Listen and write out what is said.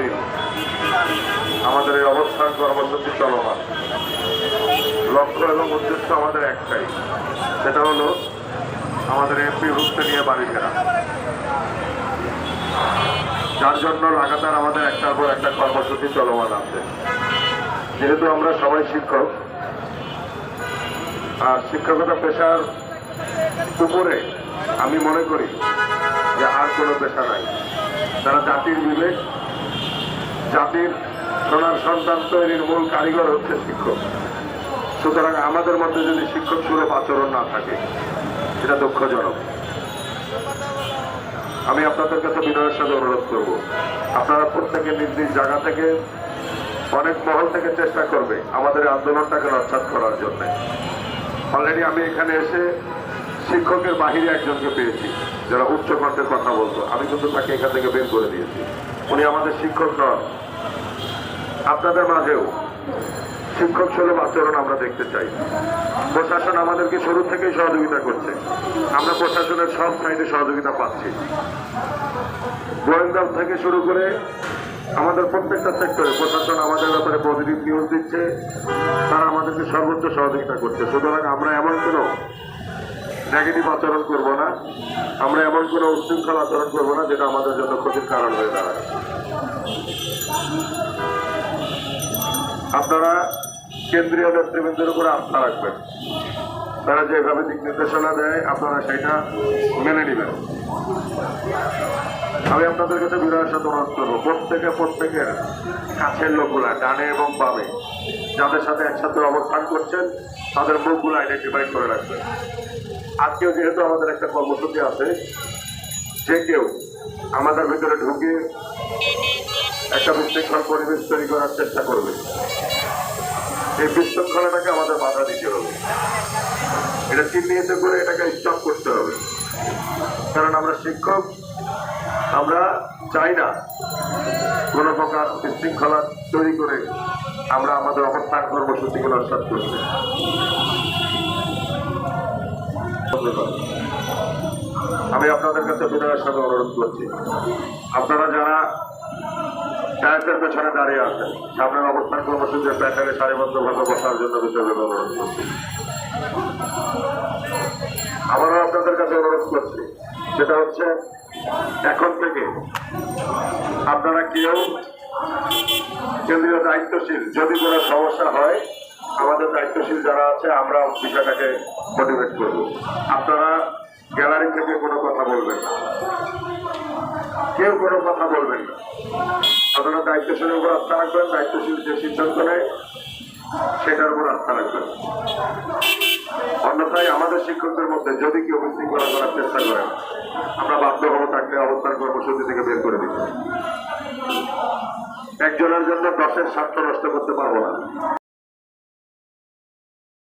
দিন আমাদের এই অবস্থান কর্মসূচি চলমান। লক্ষ্য এবং উদ্দেশ্য আমাদের একটাই। সেটা হলো আমাদের এমপি হুককে নিয়ে বাড়ি ফেরা। যার জন্য লাগাতার আমাদের একটার পর একটা কর্মসূচি চলমান আছে। যেহেতু আমরা সবাই শিক্ষক, আর শিক্ষকতা পেশার উপরে আমি মনে করি যে আর কোনো পেশা নাই। তারা জাতির বিবেক জাতির সোনার সন্তান তৈরির মূল কারিগর হচ্ছে শিক্ষক। সুতরাং আমাদের মধ্যে যদি শিক্ষক সুলভ আচরণ না থাকে এটা দুঃখজনক। আমি আপনাদের কাছে বিনয়ের সাথে অনুরোধ করব। আপনারা প্রত্যেকে নিজ নিজ জায়গা থেকে, অনেক মহল থেকে চেষ্টা করবে আমাদের আন্দোলনটাকে রক্ষাৎ করার জন্য। অলরেডি আমি এখানে এসে শিক্ষকের বাহিরে একজনকে পেয়েছি, যারা উচ্চ কণ্ঠে কথা বলতো। আমি কিন্তু তাকে এখান থেকে বের করে দিয়েছি। উনি আমাদের শিক্ষক নন। আপনাদের মাঝেও শিক্ষক সুলভ আচরণ আমরা দেখতে চাই। প্রশাসন আমাদেরকে শুরু থেকেই সহযোগিতা করছে। আমরা প্রশাসনের সব সাইডে সহযোগিতা পাচ্ছি। গোয়েন্দা থেকে শুরু করে আমাদের প্রত্যেকটা সেক্টরে প্রশাসন আমাদের ব্যাপারে পজিটিভ নিউজ দিচ্ছে। তারা আমাদেরকে সর্বোচ্চ সহযোগিতা করছে। সুতরাং আমরা এমন কোনো নেগেটিভ আচরণ করব না। আমরা এমন কোনো উচ্ছৃঙ্খল আচরণ করব না, যেটা আমাদের জন্য ক্ষতির কারণ হয়ে দাঁড়ায় আপনারা কেন্দ্রীয় নেতৃবৃন্দের উপরে আস্থা রাখবেন। তারা যেভাবে দিক নির্দেশনা দেয়, আপনারা সেটা মেনে নেবেন। আমি আপনাদের কাছে বিনয়ের অনুরোধ করব, প্রত্যেকে প্রত্যেকের কাছের লোকগুলা, ডানে এবং বামে, যাদের সাথে একসাথে অবস্থান করছেন, তাদের মুখগুলো আইডেন্টিফাই করে রাখবেন। আজকেও যেহেতু আমাদের একটা কর্মসূচি আছে, যে কেউ আমাদের ভিতরে ঢুকে একটা বিশৃঙ্খল পরিবেশ তৈরি করার চেষ্টা করবে। এই বিশৃঙ্খলাটাকে আমাদের বাধা দিতে হবে। এটা চিহ্নিত করে এটাকে স্টপ করতে হবে। কারণ আমরা শিক্ষক, আমরা চাই না কোন প্রকার বিশৃঙ্খলা তৈরি করে আমরা আমাদের অবস্থান কর্মসূচিগুলো স্টার্ট করছি আমি আপনাদের কাছে বিনয়ের সাথে অনুরোধ করছি। আপনারা যারা ট্যাঙ্কের পেছনে দাঁড়িয়ে আছেন, সামনের অবস্থান কর্মসূচির প্যাটারে সারিবদ্ধভাবে বসার জন্য বিষয়ে অনুরোধ করছি। আবারও আপনাদের কাছে অনুরোধ করছি, সেটা হচ্ছে এখন থেকে আপনারা কেউ কেন্দ্রীয় দায়িত্বশীল, যদি কোনো সমস্যা হয় আমাদের দায়িত্বশীল যারা আছে, আমরা বিষয়টাকে মোটিভেট করব। আপনারা গ্যালারি থেকে কোনো কথা বলবেন না। কেউ কোনো কথা বলবেন না। আপনারা দায়িত্বশীলের উপর আস্থা রাখবেন, দায়িত্বশীল যে সিদ্ধান্ত নেয়, সেটার উপর আস্থা রাখবেন। অন্যথায় আমাদের শিক্ষকদের মধ্যে যদি কেউ বিশৃঙ্খলা করার চেষ্টা করেন, আমরা বাধ্য হব তাকে অবস্থান কর্মসূচি থেকে বের করে দিব একজনের জন্য দশের স্বার্থ নষ্ট করতে পারব না।